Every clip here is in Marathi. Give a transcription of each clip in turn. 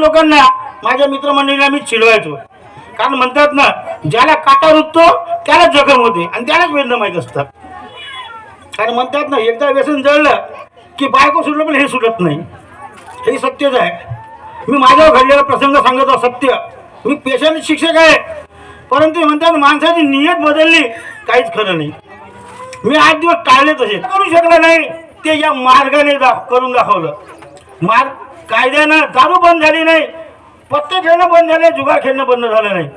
लोकांना माझ्या मित्रमंडळीला मी चिडवायचो. कारण म्हणतात ना ज्याला काटा रुततो त्याला जखम होते आणि त्यालाच वेदना माहीत असतात. कारण म्हणतात ना एकदा व्यसन जळलं की बायको सुटलं पण हे सुटत नाही. हे सत्यच आहे. मी माझ्यावर घडलेला प्रसंग सांगतो सत्य. मी पेशाने शिक्षक आहे. परंतु म्हणतात माणसाची नियत बदलली काहीच खरं नाही. मी आठ दिवस टाळले तसे. करू शकलं नाही. ते या मार्गाने दा करून दाखवलं. मार्ग कायद्यानं दारू बंद झाली नाही पत्ते खेळणं बंद झाले जुगार खेळणं बंद झालं नाही.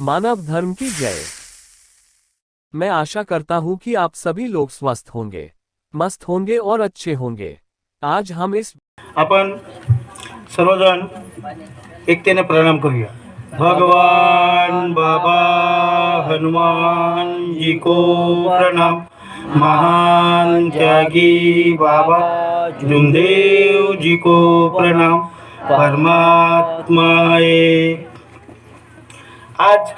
मानव धर्म की जय। मैं आशा करता हूँ कि आप सभी लोग स्वस्थ होंगे मस्त होंगे और अच्छे होंगे। आज हम इस आपण सर्वजण एकतेने प्रणाम करूया। भगवान बाबा हनुमान जी को प्रणाम। महान त्यागी बाबा जुमदेव जी को प्रणाम परमात्माए आज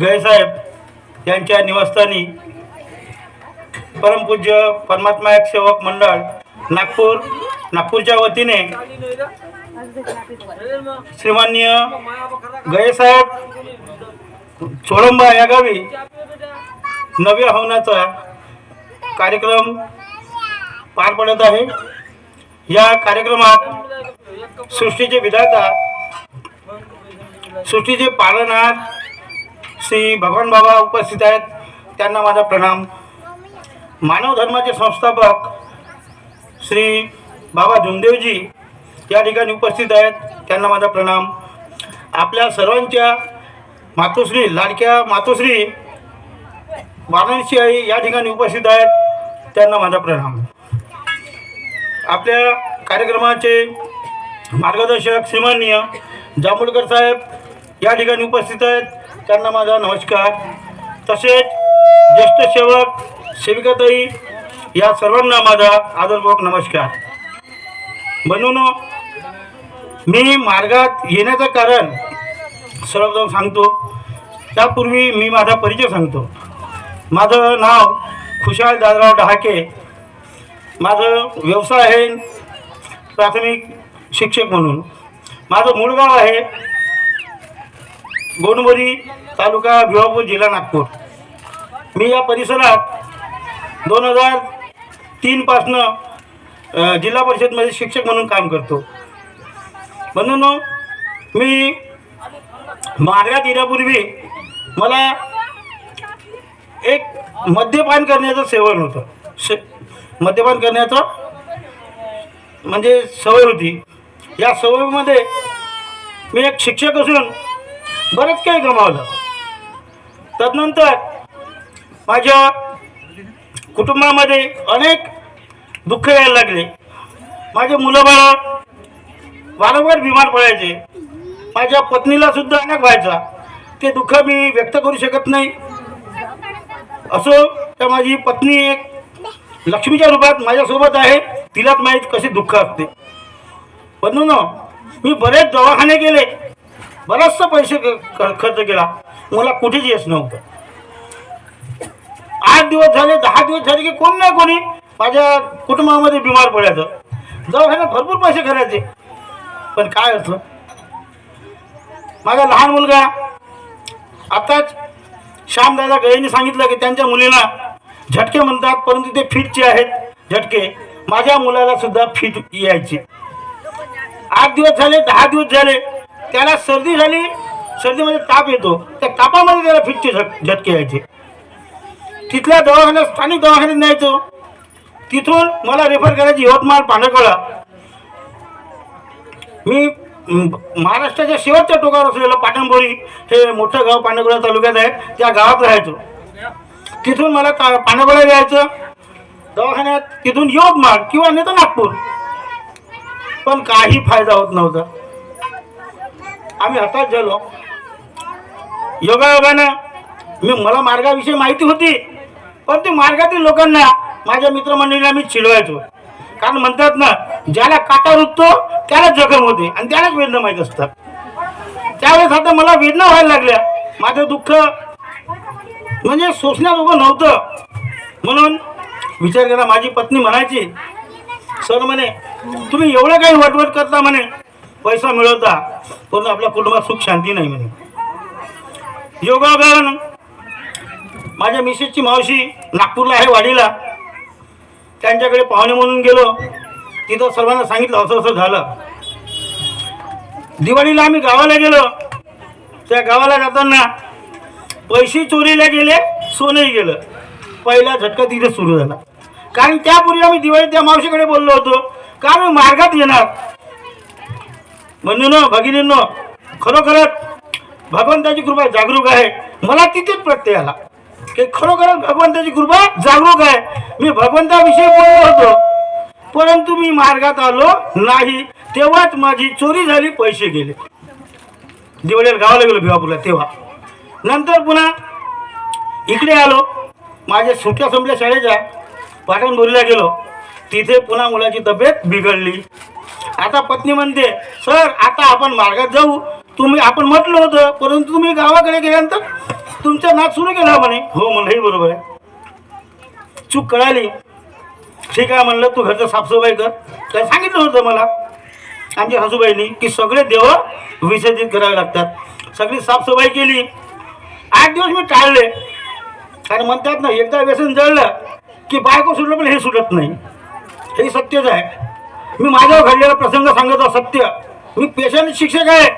गयसाहेब यांच्या निवासस्थानी परमपूज्य परमात्मा एक सेवक मंडळ नागपूर नागपूरच्या वतीने श्रीमान्य गयसाहेब चोळंबा या गावी नव्या हवनाचा कार्यक्रम पार पडत आहे. या कार्यक्रमात सृष्टीचे विधाता सृष्टीचे पालनहार श्री भगवान बाबा उपस्थित आहेत. त्यांना माझा प्रणाम. मानव धर्माचे संस्थापक श्री बाबा जुनदेवजी या ठिकाणी उपस्थित आहेत. त्यांना माझा प्रणाम. आपल्या सर्वांच्या मातोश्री लाडक्या मातोश्री वाराणसी आई या ठिकाणी उपस्थित आहेत. त्यांना माझा प्रणाम. आपल्या कार्यक्रमाचे मार्गदर्शक श्रीमान्य जांभूळकर साहेब या ठिकाणी उपस्थित आहेत. त्यांना माझा नमस्कार. तसेच ज्येष्ठ सेवक सेविकाताई या सर्वांना माझा आदरपूर्वक नमस्कार. म्हणून मी मार्गात येण्याचं कारण सर्वप्रथम सांगतो. त्यापूर्वी मी माझा परिचय सांगतो. माझं नाव खुशाल दादराव डहाके. माझं व्यवसाय आहे प्राथमिक शिक्षक म्हणून. माझं मूळ गाव आहे गोंडबोरी तालुका भिवापूर जिल्हा नागपूर. मी या परिसरात दोन हजार तीनपासनं जिल्हा परिषदमध्ये शिक्षक म्हणून काम करतो. म्हणून मी मार्गात येण्यापूर्वी मला मद्यपान करण्याचं सेवन होतं. से मद्यपान करण्याचं म्हणजे सवय होती. या सवयीमध्ये मी एक शिक्षक असून बरंच काही गमावलं. तदनंतर माझ्या कुटुंबामध्ये अनेक दुःख यायला लागले. माझे मुलंबाळ वारंवार बिमार पडायचे. माझ्या पत्नीला सुद्धा अनेक व्हायचा. ते दुःख मी व्यक्त करू शकत नाही. असो तर माझी पत्नी एक लक्ष्मीच्या रूपात माझ्यासोबत आहे. तिलाच माहीत कसे दुःख असते. म्हणून मी बरेच दवाखाने गेले. बराचसा पैसे खर्च केला. मला कुठेच यश नव्हतं. आठ दिवस झाले दहा दिवस झाले की कोण नाही कोणी माझ्या कुटुंबामध्ये बिमार पडायचं. दवाखान्यात भरपूर पैसे करायचे पण काय असं माझा लहान मुलगा आताच श्यामदादा गयेने सांगितलं की त्यांच्या मुलीला झटके म्हणतात परंतु ते फिटचे आहेत. झटके. माझ्या मुलाला सुद्धा फिट यायचे. आठ दिवस झाले दहा दिवस झाले. त्याला सर्दी झाली. सर्दीमध्ये ताप येतो. त्या तापामध्ये त्याला फिटचे झट झटके यायचे. तिथल्या दवाखान्यात स्थानिक दवाखान्यात न्यायचो. तिथून मला रेफर करायची यवतमाळ पांढरकळा मी महाराष्ट्राच्या शेवटच्या टोकावर असलेलं पाटणबोरी हे मोठं गाव पांढरकळा तालुक्यात आहे. त्या गावात राहायचो. तिथून मला ता यायचं. दवाखान्यात तिथून यवतमाळ किंवा नाही तर नागपूर. पण काही फायदा होत नव्हता. आम्ही हताश झालो. योगायोगानं मी मला मार्गाविषयी माहिती होती. पण ते मार्गातील लोकांना माझ्या मित्रमंडळीला मी चिडवायचो. कारण म्हणतात ना ज्याला काटा रुततो त्याला जखम होते आणि त्यालाच वेदना माहीत असतात. त्यावेळेस आता मला वेदना व्हायला लागल्या. माझं दुःख म्हणजे सोसण्याजोगं नव्हतं. म्हणून विचार केला माझी पत्नी म्हणायची सर म्हणे तुम्ही एवढं काही वटवट करता म्हणे पैसा मिळवता पण आपल्या कुटुंबात सुख शांती नाही म्हणे. योगाभ्यान माझ्या मिसेसची मावशी नागपूरला आहे वाडीला. त्यांच्याकडे पाहुणे म्हणून गेलो. तिथं सर्वांना सांगितलं असं असं झालं. दिवाळीला आम्ही गावाला गेलो. त्या गावाला जाताना पैसे चोरीला गेले सोनंही गेलं. पहिला झटका तिथे सुरू झाला. कारण त्यापूर्वी आम्ही दिवाळीत त्या मावशीकडे बोललो होतो. का आम्ही मार्गात येणार? म्हणून भगिनींनो खरोखरच भगवंताची कृपा जागरूक आहे. मला तिथेच प्रत्यय आला. की खरोखरच भगवंताची कृपा जागरूक आहे मी भगवंताविषयी बोललो होतो परंतु मी मार्गात आलो नाही तेव्हाच माझी चोरी झाली पैसे गेले दिवाळीला गावाला गेलो भिवापूरला तेव्हा नंतर पुन्हा इकडे आलो माझ्या सुट्या संपल्या शाळेच्या पाटणबोरीला गेलो तिथे पुन्हा मुलाची तब्येत बिघडली आता पत्नी म्हणते सर आता आपण मार्गात जाऊ तुम्ही आपण म्हटलं होतं परंतु तुम्ही गावाकडे गेल्यानंतर तुमचा नाच सुरू केला म्हणे. हो म्हणलं हे बरोबर आहे. चूक कळाली. ठीक आहे म्हणलं तू घरचं साफसफाई कर. तर सांगितलं होतं मला आमच्या सासूबाईंनी की सगळे देव विसर्जित करावे लागतात. सगळी साफसफाई केली. आठ दिवस मी टाळले. कारण म्हणतात ना एकदा व्यसन जळलं की बायको सुटलं पण हे सुटत नाही. हे सत्यच आहे. मी माझ्यावर घडलेला प्रसंग सांगतो सत्य. मी पेशाने शिक्षक आहे.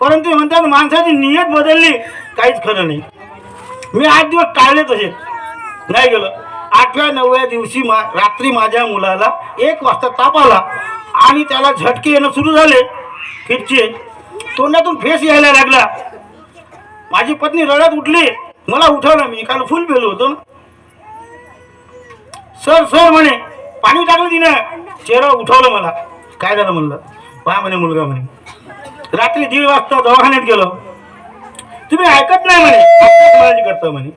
परंतु म्हणतात माणसाची नियत बदलली. काहीच खरं नाही. मी आठ दिवस टाळले तसे. नाही गेलं. आठव्या नवव्या दिवशी मा रात्री माझ्या मुलाला एक वाजता ताप आला आणि त्याला झटके येणं सुरू झाले. फिरचे तोंडातून फेस यायला लागला. माझी पत्नी रडत उठली. मला उठवलं मी. काल फुल पेलो होतो. सर सर म्हणे पाणी टाकलं तिनं. चेहरा उठवलं मला. काय झालं म्हणलं? पहा म्हणे मुलगा म्हणे. रात्री दीड वाजता दवाखान्यात गेलो. तुम्ही ऐकत नाही म्हणे. काळजी करता म्हणे.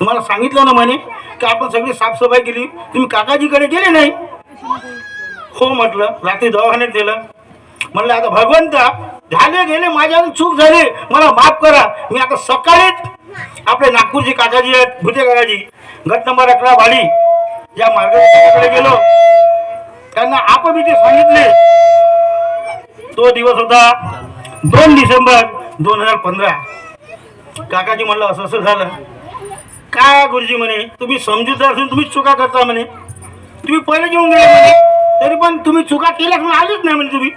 तुम्हाला सांगितलं ना म्हणे की आपण सगळी साफसफाई केली. तुम्ही काकाजीकडे गेले नाही. हो म्हटलं रात्री दवाखान्यात गेलं म्हणलं आता भगवंता झाले गेले माझ्या चूक झाली. मला माफ करा. मी आता सकाळीच आपले नागपूरचे काकाजी आहेत भुते काकाजी गट नंबर अकरा वाडी या मार्गाकडे गेलो. त्यांना आपण ते सांगितले. तो दिवस होता दोन डिसेंबर दोन हजार पंधरा. काकाजी म्हणलं असं असं झालं. काय गुरुजी म्हणे तुम्ही समजूतदार असून तुम्ही चुका करता म्हणे. तुम्ही पहिले घेऊन गेले म्हणे. तरी पण तुम्ही चुका केल्यास म्हणून आलीच नाही म्हणे तुम्ही.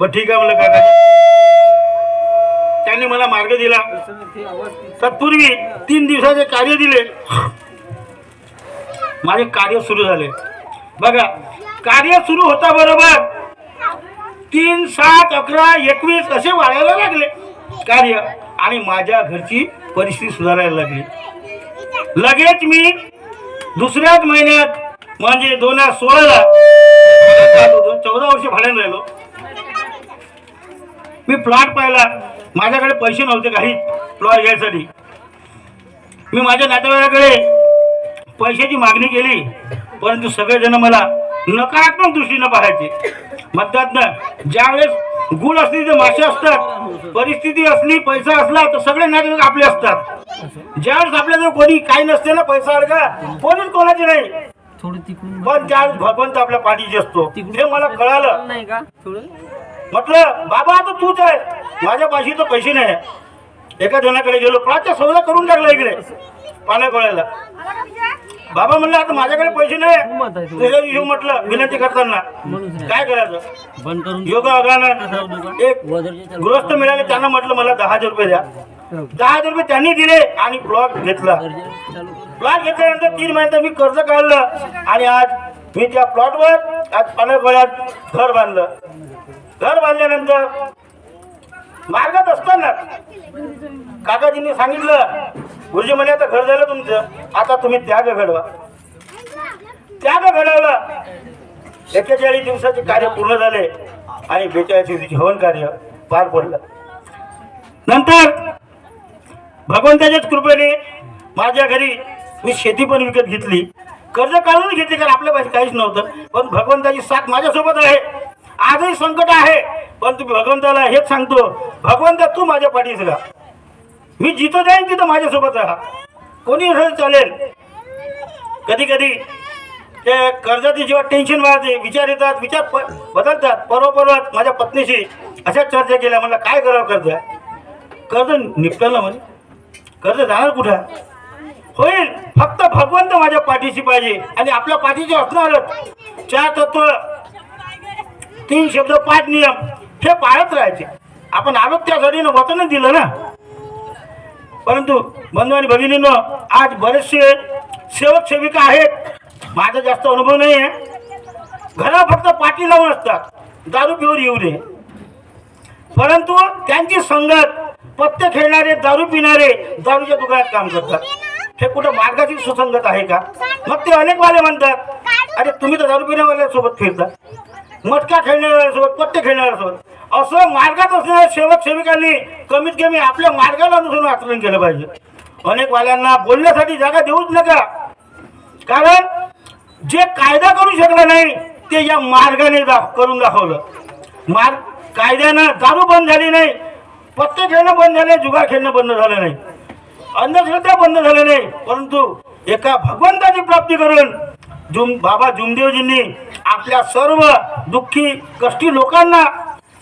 बरं ठीक आहे म्हणलं काकाजी. त्यांनी मला मार्ग दिला. तत्पूर्वी तीन दिवसाचे कार्य दिले. माझे कार्य सुरू झाले. बघा कार्य सुरू होता बरोबर. तीन सात अकरा एकवीस असे वाढायला लागले कार्य. आणि माझ्या घरची परिस्थिती सुधारायला लागली. लगेच मी दुसऱ्याच महिन्यात म्हणजे दोन हजार सोळाला चौदा वर्ष भाड्यानं राहिलो. मी प्लॉट पाहिला. माझ्याकडे पैसे नव्हते काही प्लॉट घ्यायसाठी. मी माझ्या नातेवाईकाकडे पैशाची मागणी केली. परंतु सगळेजण मला नकारात्मक दृष्टीनं पाहायचे. म्हणतात ना ज्यावेळेस गुण असली तर मासे असतात परिस्थिती असली पैसा असला तर सगळे नातेवाईक आपले असतात. ज्यावेळेस आपल्याजवळ कोणी काही नसते ना पैसा अडका कोणीच कोणाचे नाही. पण त्यावेळेस भगवंत आपल्या पाठीची असतो हे मला कळालं. नाही का? थोडं? म्हटलं बाबा आता तूच आहे. माझ्या पाशी तर पैसे नाही. एका जणाकडे गेलो प्राच्या सौदा करून टाकला इकडे. पाण्या कळायला बाबा म्हणलं आता माझ्याकडे पैसे नाही. दिवशी म्हटलं विनंती करताना. काय करायचं? बंद करून योगा अगानं एक गृहस्थ मिळाले त्यांना म्हटलं मला दहा हजार रुपये द्या. दहा हजार रुपये त्यांनी दिले आणि प्लॉट घेतला. प्लॉट घेतल्यानंतर तीन महिन्यात मी कर्ज काढलं आणि आज मी त्या प्लॉटवर आज पाण्यागोळ्यात घर बांधलं. घर बांधल्यानंतर मार्गात असताना काकाजींनी सांगितलं गुरुजी म्हणे आता घर झालं तुमचं. आता तुम्ही त्याग घडवा. त्याग घडवला. एक्केचाळीस दिवसाचे कार्य पूर्ण झाले आणि बेचाळीस दिवसाचे हवन कार्य पार पडलं. नंतर भगवंताच्याच कृपेने माझ्या घरी मी शेती पण विकत घेतली. कर्ज काढून घेतली कारण आपल्या पाशी काहीच नव्हतं. पण भगवंताची साथ माझ्यासोबत आहे. आजही संकट आहे. पण तुम्ही भगवंताला हेच सांगतो. भगवंता तू माझ्या पाठीस राहा. मी जिथं जाईन तिथं माझ्यासोबत. राहा कोणी असं चालेल. कधी कधी ते कर्जाची जेव्हा टेन्शन वाढते विचार येतात विचार प बदलतात. परवा परवात माझ्या पत्नीशी अशा चर्चा केल्या. म्हणलं काय करावं कर्ज? कर्ज निपटलं म्हणे. कर्ज जाणार कुठं? होईल. फक्त भगवंत माझ्या पाठीशी पाहिजे. आणि आपल्या पाठीशी असणारच चार तत्व तीन शब्द पाच नियम हे पाळत राहायचे. आपण आलो त्यासाठी वचनच दिलं ना. परंतु बंधू आणि भगिनींनो आज बरेचसे सेवक सेविका आहेत. माझा जास्त अनुभव नाही आहे घरा फक्त पाठी लावून असतात. दारू पिऊन येऊ नये. परंतु त्यांची संगत पत्ते खेळणारे दारू पिणारे दारूच्या दुकानात काम करतात. हे कुठं मार्गाची सुसंगत आहे का? मग ते अनेक वाले म्हणतात अरे तुम्ही तर दारू पिण्यावाल्यासोबत फिरता मटका खेळणाऱ्यासोबत पत्ते खेळणाऱ्यासोबत असं मार्गात असणाऱ्या सेवक सेविकांनी कमीत कमी आपल्या मार्गाला अनुसरून आचरण केलं पाहिजे. अनेक वाल्यांना बोलण्यासाठी जागा देऊच नका. कारण जे कायदा करू शकला नाही ते या मार्गाने दा करून दाखवलं. मार्ग कायद्यानं दारू बंद झाली नाही पत्ते खेळणं बंद झाले जुगार खेळणं बंद झालं नाही. अंधश्रद्धा बंद झाले नाही परंतु एका भगवंताची प्राप्ती करून जुम बाबा जुमदेवजींनी आपल्या सर्व दुःखी कष्टी लोकांना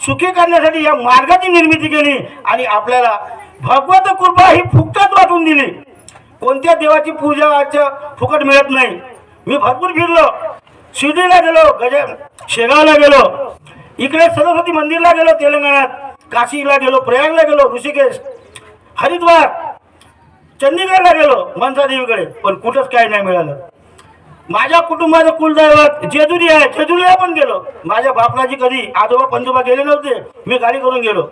सुखी करण्यासाठी या मार्गाची निर्मिती केली आणि आपल्याला भगवत कृपा ही फुकटात वाटून दिली. कोणत्या देवाची पूजा आज फुकट मिळत नाही. मी भरपूर फिरलो. शिर्डीला गेलो गज शेगावला गेलो. इकडे सरस्वती मंदिरला गेलो तेलंगणात. काशीला गेलो प्रयागला गेलो ऋषिकेश हरिद्वार. चंदीगडला गेलो मनसा देवीकडे पण कुठंच काही नाही मिळालं. माझ्या कुटुंबाचं कुलदैवत जेजुरी आहे. जेजुरीला पण गेलो. माझ्या बापलाजी कधी आजोबा पंजोबा गेले नव्हते. मी गाडी करून गेलो.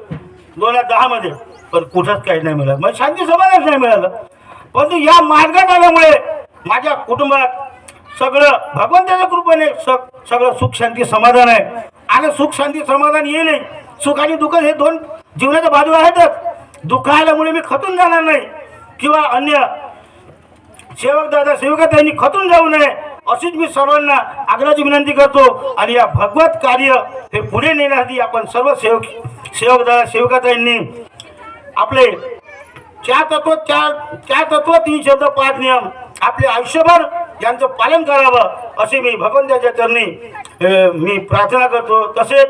दोन हजार दहा मध्ये पण कुठंच काही नाही मिळालं. म्हणजे शांती समाधानच नाही मिळालं. परंतु या मार्गात आल्यामुळे माझ्या कुटुंबात सगळं भगवंताच्या कृपेने सग सगळं सुख शांती समाधान आहे. आणि सुख शांती समाधान येईल सुख आणि दुःख हे दोन जीवनाच्या बाजू आहेतच. दुःख आल्यामुळे मी खतून जाणार नाही. किंवा अन्य सेवक दादा सेवका त्यांनी खतून जाऊ नये. अशीच मी सर्वांना आग्रहाची विनंती करतो आणि या भगवत कार्य हे पुढे नेण्यासाठी आपण सर्व सेवक सेवक सेवकाताईंनी आपले चार तत्व चार चार तत्व तीन शब्द पाच नियम आपले आयुष्यभर यांचं पालन करावं असे मी भगवंताच्या चरणी मी प्रार्थना करतो. तसेच